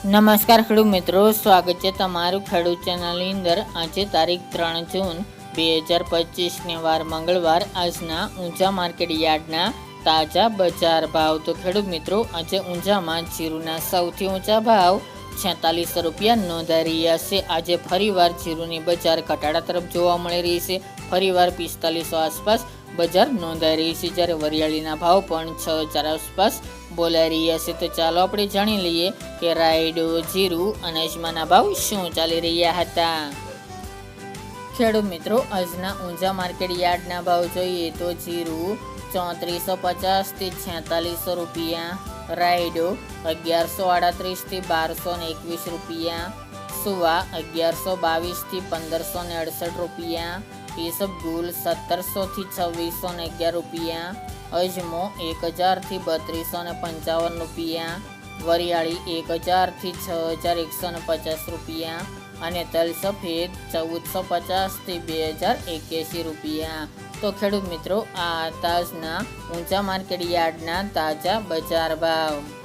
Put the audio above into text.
નમસ્કાર ખેડૂત મિત્રો, સ્વાગત છે તમારું ખેડૂત ચેનલની અંદર. આજે તારીખ ત્રણ જૂન બે હજાર પચીસને વાર મંગળવાર. આજના ઊંચા માર્કેટ યાર્ડના તાજા બજાર ભાવ. તો ખેડૂત મિત્રો, આજે ઊંઝામાં જીરુના સૌથી ઊંચા ભાવ છેતાલીસો રૂપિયા નોંધાઈ રહ્યા છે. આજે ફરીવાર જીરુની બજાર ઘટાડા તરફ જોવા મળી રહી છે. ફરીવાર પિસ્તાલીસો આસપાસ બજાર નોંધાઈ રહી છે. જ્યારે વરિયાળીના ભાવ પણ છ હજાર આસપાસ બોલાઈ રહ્યા છે. તો ચાલો આપણે જાણી લઈએ કે રાયડો, જીરું અને અજમાના ભાવ શું ચાલી રહ્યા હતા. ખેડૂત મિત્રો, આજના ઊંઝા માર્કેટ યાર્ડના ભાવ જોઈએ તો જીરું ચોત્રીસો પચાસથી છેતાલીસો રૂપિયા, રાયડો અગિયારસો આડત્રીસથી બારસો ને એકવીસ રૂપિયા, સુવા અગિયારસો બાવીસથી પંદરસો ને અડસઠ રૂપિયા ઈસબગુલ સત્તરસોથી છવ્વીસો ને અગિયાર રૂપિયા, અજમો એક હજારથી બત્રીસો ને પંચાવન રૂપિયા વરિયાળી એક હજારથી છ હજાર એકસો ને પચાસ રૂપિયા અને તલ સફેદ ચૌદસો પચાસથી બે હજાર એક્યાસી રૂપિયા. તો ખેડૂત મિત્રો, આ તાજના ઊંચા માર્કેટ યાર્ડના તાજા બજાર ભાવ.